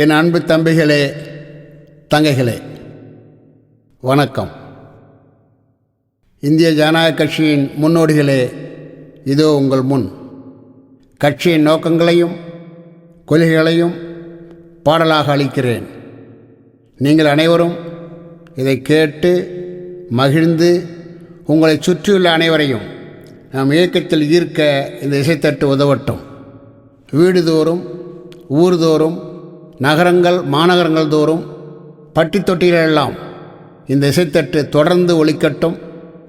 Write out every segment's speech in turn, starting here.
என் அன்பு தம்பிகளே தங்கைகளே வணக்கம். இந்திய ஜனநாயக கட்சியின் முன்னோடிகளே இதோ உங்கள் முன். கட்சியின் நோக்கங்களையும் கொள்கைகளையும் பாடலாக அளிக்கிறேன். நீங்கள் அனைவரும் இதை கேட்டு மகிழ்ந்து உங்களை சுற்றியுள்ள அனைவரையும் நாம் இயக்கத்தில் ஈர்க்க இந்த இசைத்தட்டு உதவட்டும். வீடுதோறும் ஊர்தோறும் நகரங்கள் மாநகரங்கள் தோறும் பட்டி தொட்டிகளெல்லாம் இந்த இசைத்தட்டு தொடர்ந்து ஒழிக்கட்டும்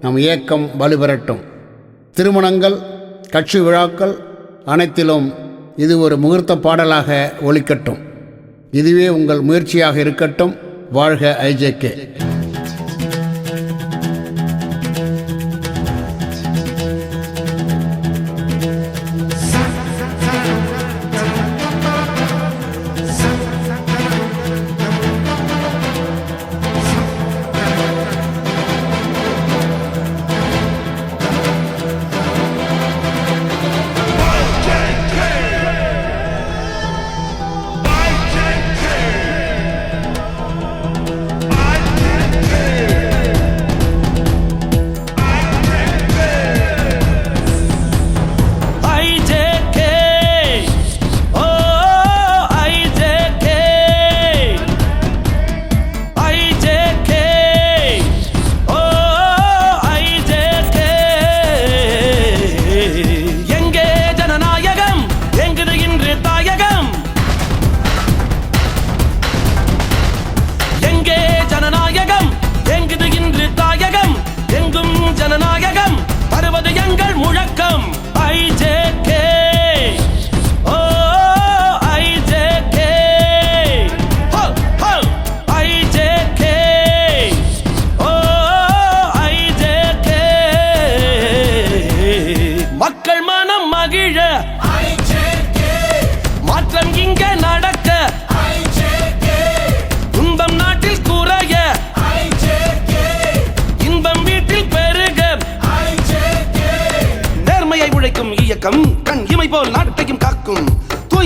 நம் இயக்கம் வலுபெறட்டும். திருமணங்கள் கட்சி விழாக்கள் அனைத்திலும் இது ஒரு முகூர்த்த பாடலாக ஒழிக்கட்டும் இதுவே உங்கள் முயற்சியாக இருக்கட்டும். வாழ்க ஐஜேகே.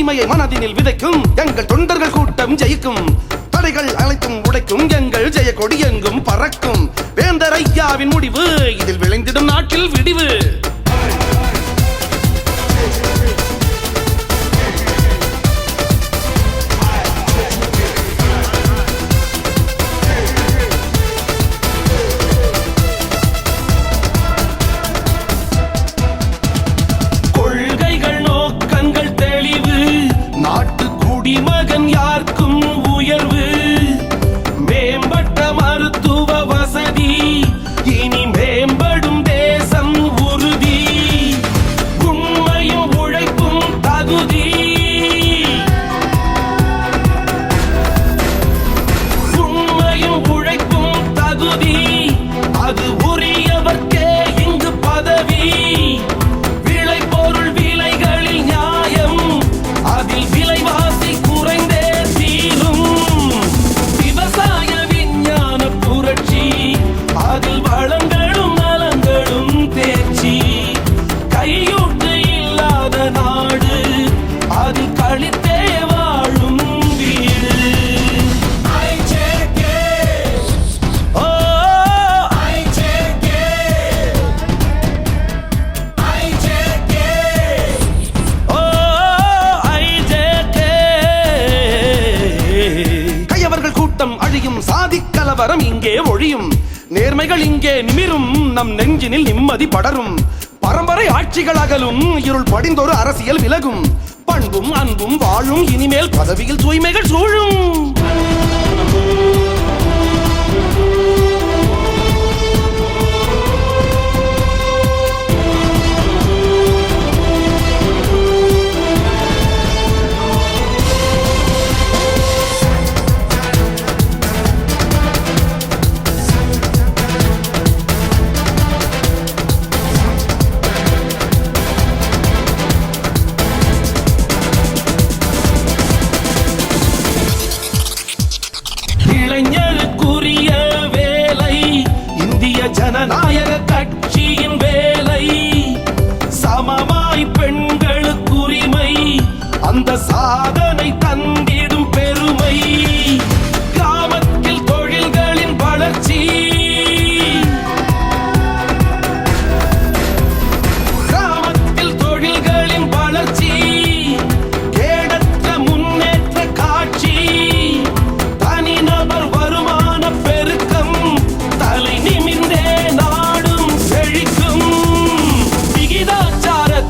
தூய்மையை மனதினில் விதைக்கும். எங்கள் தொண்டர்கள் கூட்டம் ஜெயிக்கும். தடைகள் அனைத்தும் உடைக்கும். எங்கள் ஜெய கொடி எங்கும் பறக்கும். வேந்தர் ஐயாவின் முடிவு இதில் விளை சாதி கலவரம் இங்கே ஒழியும். நேர்மைகள் இங்கே நிமிரும் நம் நெஞ்சினில் நிம்மதி படரும். பரம்பரை ஆட்சிகள் அகலும் இருள் படிந்தொரு அரசியல் விலகும். பண்பும் அன்பும் வாழும் இனிமேல் பதவியில் தூய்மைகள் சூழும். கலைஞருக்குரிய வேலை. இந்திய ஜனநாயக கட்சி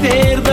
perder.